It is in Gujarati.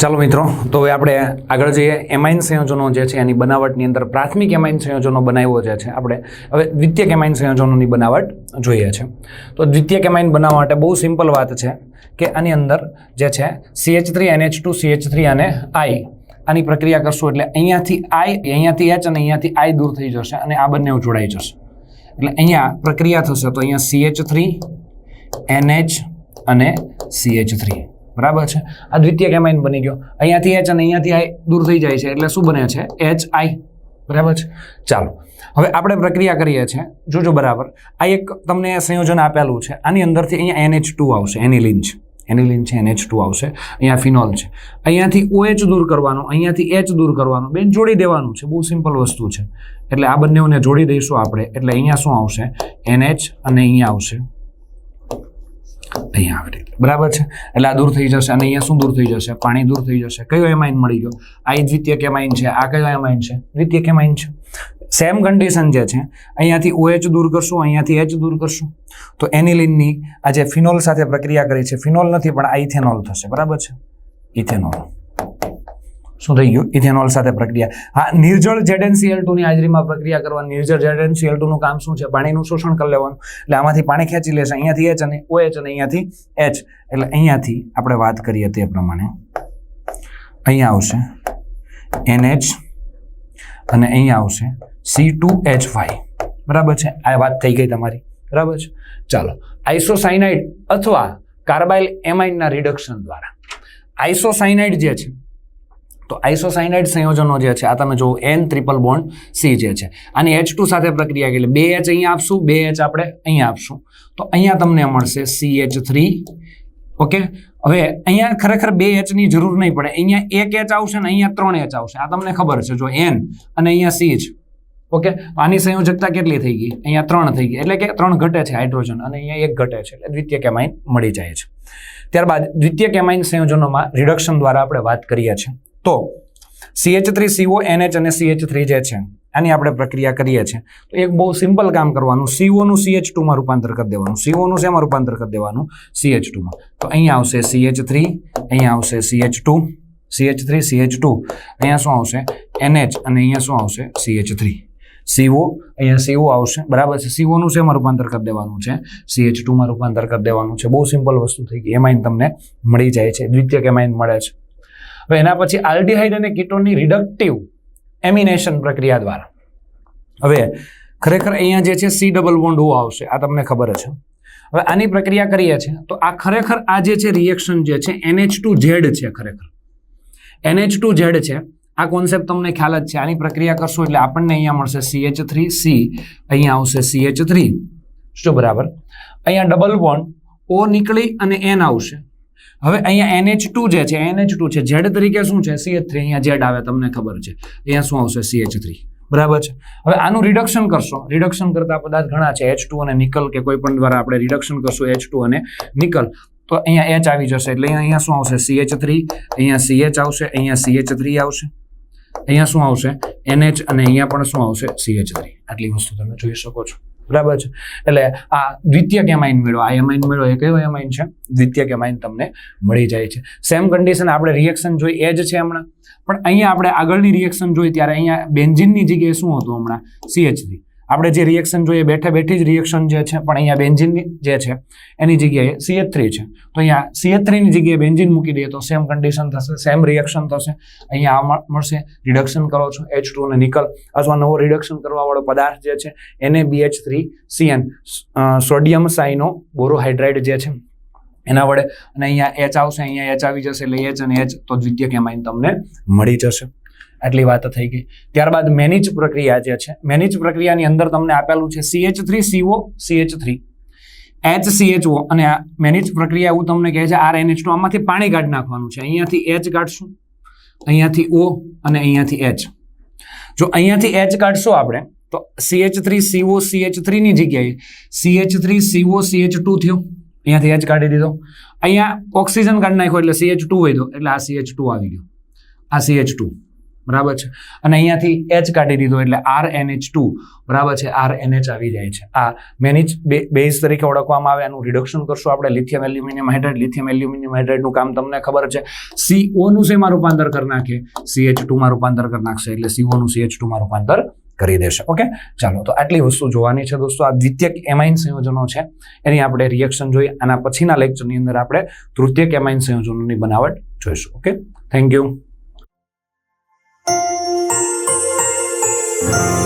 ચાલો મિત્રો, તો હવે આપણે આગળ જઈએ. એમાઇન સંયોજનો જે છે, એની બનાવટની અંદર પ્રાથમિક એમાઇન સંયોજનો બનાવ્યો જે છે, આપણે હવે દ્વિતીય એમાઇન સંયોજનોની બનાવટ જોઈએ છે. તો દ્વિતીયક એમાઇન બનાવવા માટે બહુ સિમ્પલ વાત છે કે આની અંદર જે છે CH three NH two CH three અને આઈ આની પ્રક્રિયા કરશું એટલે અહીંયાથી આઈ અહીંયાથી એચ અને અહીંયાથી આઈ દૂર થઈ જશે અને આ બંને જોડાઈ જશે. એટલે અહીંયા પ્રક્રિયા થશે તો અહીંયા સીએચ થ્રી એનએચ અને સીએચ થ્રી બરાબર છે? આ દ્વિતીય કેમાઇન બની ગયો. અહીંયાથી એચ અને અહીંયાથી આઈ દૂર થઈ જાય છે. એટલે શું બને છે? એચ આઈ બરાબર છે? ચાલો. હવે આપણે પ્રક્રિયા કરીએ છીએ. જોજો બરાબર. આ એક તમને સંયોજન આપેલું છે. આની અંદરથી અહીંયા એનએચ ટુ આવશે. એનિલિન છે એનિલિન છે એનએચ ટુ આવશે. અહીંયા ફિનોલ છે. અહીંયાથી ઓએચ દૂર કરવાનું, અહીંયાથી એચ દૂર કરવાનું. બેન, જોડી દેવાનું છે. બહુ સિમ્પલ વસ્તુ છે. એટલે આ બંનેઓને જોડી દઈશું આપણે. એટલે અહીંયા શું આવશે? એનએચ અને અહીંયા આવશે. અહીંયા આવે એટલે બરાબર છે? એટલે આ દૂર થઈ જશે અને અહીંયા શું દૂર થઈ જશે? પાણી દૂર થઈ જશે. કયો એમાઇન મળી ગયો? આ દ્વિતીય કેમાઇન છે. આ કયો એમાઇન છે? દ્વિતીય કેમાઇન છે. સેમ કન્ડિશન જે છે, અહીંયાથી ઓએચ દૂર કરશું, અહીંયાથી એચ દૂર કરશું. તો એનિલિનની આ જે ફિનોલ સાથે પ્રક્રિયા કરી છે, ફિનોલ નથી, પણ આ ઇથેનોલ થશે. બરાબર છે? ઇથેનોલ. શું થઈ ગયું? ઇથેનોલ સાથે પ્રક્રિયા. હા, નિર્જળ ZnCl2 ટુની હાજરીમાં પ્રક્રિયા કરવાની. નિર્જળ ZnCl2 ટુનું કામ શું છે? પાણીનું શોષણ કરી લેવાનું. એટલે આમાંથી પાણી ખેંચી લેશે. અહીંયાથી એચ અને એચ અને અહીંયાથી એચ એટલે અહીંયાથી આપણે વાત કરીએ તે પ્રમાણે. અહીંયા આવશે એનએચ અને અહીંયા આવશે સી ટુ એચ ફાઈવ બરાબર છે? આ વાત થઈ ગઈ તમારી. બરાબર છે? ચાલો. આઇસોસાઇનાઇડ અથવા કાર્બાઇલ એમાઇનના રિડક્શન દ્વારા. આઇસોસાઇનાઇડ જે છે તો આઇસોસાઇનાઇડ સંયોજનો જે છે, આ તમે જુઓ એન ટ્રિપલ બોન્ડ સી જે છે. આની એચ ટુ સાથે પ્રક્રિયા એટલે બે એચ અહીંયા આપશું, બે એચ આપણે અહીંયા આપશું. તો અહીંયા તમને મળશે સી એચ થ્રી ઓકે? હવે અહીંયા ખરેખર બે એચની જરૂર નહીં પડે. અહીંયા એક એચ આવશે ને અહીંયા ત્રણ એચ આવશે. આ તમને ખબર છે, જો એન અને અહીંયા સી છે ઓકે? આની સંયોજકતા કેટલી થઈ ગઈ? અહીંયા ત્રણ થઈ ગઈ. એટલે કે ત્રણ ઘટે છે હાઇડ્રોજન અને અહીંયા એક ઘટે છે, એટલે દ્વિતીય કેમાઇન મળી જાય છે. ત્યારબાદ દ્વિતીય કેમાઇન સંયોજનોમાં રિડક્શન દ્વારા આપણે વાત કરીએ છીએ. તો સીએચ થ્રી સીઓ એનએચ અને સીએચ થ્રી જે છે આની આપણે પ્રક્રિયા કરીએ છીએ તો એક બહુ સિમ્પલ કામ કરવાનું સીઓનું સીએચ ટુમાં રૂપાંતર કરી દેવાનું સીઓનું શેમાં રૂપાંતર કરી દેવાનું સીએચ ટુમાં તો અહીંયા આવશે સીએચ થ્રી અહીંયા આવશે CH two CH three CH two અહીંયા શું આવશે એનએચ અને અહીંયા શું આવશે સીએચ થ્રી સીઓ અહીંયા સીઓ આવશે બરાબર છે સીઓનું શેમાં રૂપાંતર કરી દેવાનું છે સીએચ ટુમાં રૂપાંતર કરી દેવાનું છે બહુ સિમ્પલ વસ્તુ થઈ ગઈ એમાઇન તમને મળી જાય છે દ્વિતીય કેમાઇન મળે છે હવે એના પછી આલ્ડીહાઇડ અને કીટોનની રિડક્ટિવ એમિનેશન પ્રક્રિયા દ્વારા. હવે ખરેખર અહીંયા જે છે સી ડબલ બોન્ડ ઓ આવશે, આ તમને ખબર છે. હવે આની પ્રક્રિયા કરીએ છીએ, તો આ ખરેખર આ જે છે રિએક્શન જે છે, એનએચ ટુ ઝેડ છે ખરેખર. એનએચ ટુ ઝેડ છે, આ કોન્સેપ્ટ તમને ખ્યાલ જ છે. આની પ્રક્રિયા કરશો એટલે આપણને અહીંયા મળશે સીએચ થ્રી, સી, અહીંયા આવશે સીએચ થ્રી. શું બરાબર? અહીંયા ડબલ બોન્ડ ઓ નીકળી અને એન આવશે. હવે અહીંયા એનએચ ટુ જે છે એનએચ ટુ છે ઝેડ તરીકે શું છે? સીએચ થ્રી અહીંયા ઝેડ આવે, તમને ખબર છે. અહીંયા શું આવશે? સીએચ થ્રી બરાબર છે? હવે આનું રિડક્શન કરશો. રિડક્શન કરતા પદાર્થ ઘણા છે એચ ટુ અને નિકલ કે કોઈ પણ દ્વારા આપણે રિડક્શન કરશું એચ ટુ અને નિકલ. તો અહીંયા એચ આવી જશે, એટલે અહીંયા શું આવશે? સીએચ થ્રી અહીંયા સીએચ આવશે, અહીંયા સીએચ થ્રી આવશે. અહીંયા શું આવશે? એનએચ અને અહીંયા પણ શું આવશે? સીએચ થ્રી આટલી વસ્તુ તમે જોઈ શકો છો. બરાબર છે? એટલે આ દ્વિતીય કેમાઇન મેળવો? આ એમાઇન મેળવો એ કયો એમાઇન છે? દ્વિતીય કેમાઇન તમને મળી જાય છે. સેમ કન્ડિશન આપણે રિએક્શન જોઈ એ જ છે હમણાં. પણ અહીંયા આપણે આગળની રિએક્શન જોઈ ત્યારે અહીંયા બેન્ઝિનની જગ્યાએ શું હતું હમણાં? સીએચ આપણે જે રિએક્શન જોઈએ, બેઠે બેઠી જ રિએક્શન જે છે, પણ અહીંયા બેન્ઝિનની જે છે, એની જગ્યાએ સીએચ થ્રી છે. તો અહીંયા સીએચ થ્રીની જગ્યાએ બેન્ઝિન મૂકી દઈએ તો સેમ કન્ડિશન થશે સેમ રિએક્શન થશે. અહીંયા આ મળશે. રિડક્શન કરો છો એચ ટુ ને નિકલ અથવા નવો રિડક્શન કરવાવાળો પદાર્થ જે છે એને BH three CN sodium cyanoborohydride જે છે, એના વડે. અને અહીંયા એચ આવશે, અહીંયા એચ આવી જશે, એટલે એચ અને એચ તો દ્વિતીય કેમાઇન તમને મળી જશે. આટલી વાત થઈ ગઈ ત્યારબાદ મેનેજ પ્રક્રિયા જે છે મેનેજ પ્રક્રિયાની અંદર તમને આપેલું છે CH three CO CH three H CHO અને આ મેનેજ પ્રક્રિયા એવું તમને કહે છે આર એનએચ ટુ આમાંથી પાણી કાઢી નાખવાનું છે અહીંયાથી એચ કાઢશું અહીંયાથી ઓ અને અહીંયાથી એચ જો અહીંયાથી એચ કાઢશો આપણે તો સીએચ થ્રી સીઓ સીએચ થ્રીની જગ્યાએ CH three CO CH two થયું અહીંયાથી એચ કાઢી દીધો અહીંયા ઓક્સિજન કાઢી નાખ્યો એટલે સીએચ ટુ વધ્યો એટલે આ સીએચ ટુ આવી ગયો આ સીએચ ટુ બરાબર છે? અને અહીંયાથી એચ કાઢી દીધો એટલે આર એન એચ ટુ બરાબર છે? આર એન એચ આવી જાય છે. આ મેનિજ બેઝ તરીકે ઓળખવામાં આવે. એનું રિડક્શન કરશું આપણે. Lithium aluminium hydrate lithium aluminium હાઇડ્રેટનું કામ તમને ખબર છે. સીઓનું શેમાં રૂપાંતર કરી નાખે સીએચ ટુમાં રૂપાંતર કરી નાખશે એટલે સીઓનું સી સીએચ ટુમાં રૂપાંતર કરી દેશે. ઓકે? ચાલો, તો આટલી વસ્તુ જોવાની છે દોસ્તો. આ દ્વિતીયક એમાઇન સંયોજનો છે. એની આપણે રિએક્શન જોઈએ. આના પછીના લેક્ચરની અંદર આપણે તૃતીયક એમાઇન સંયોજનોની બનાવટ જોઈશું. ઓકે? Thank you Bye.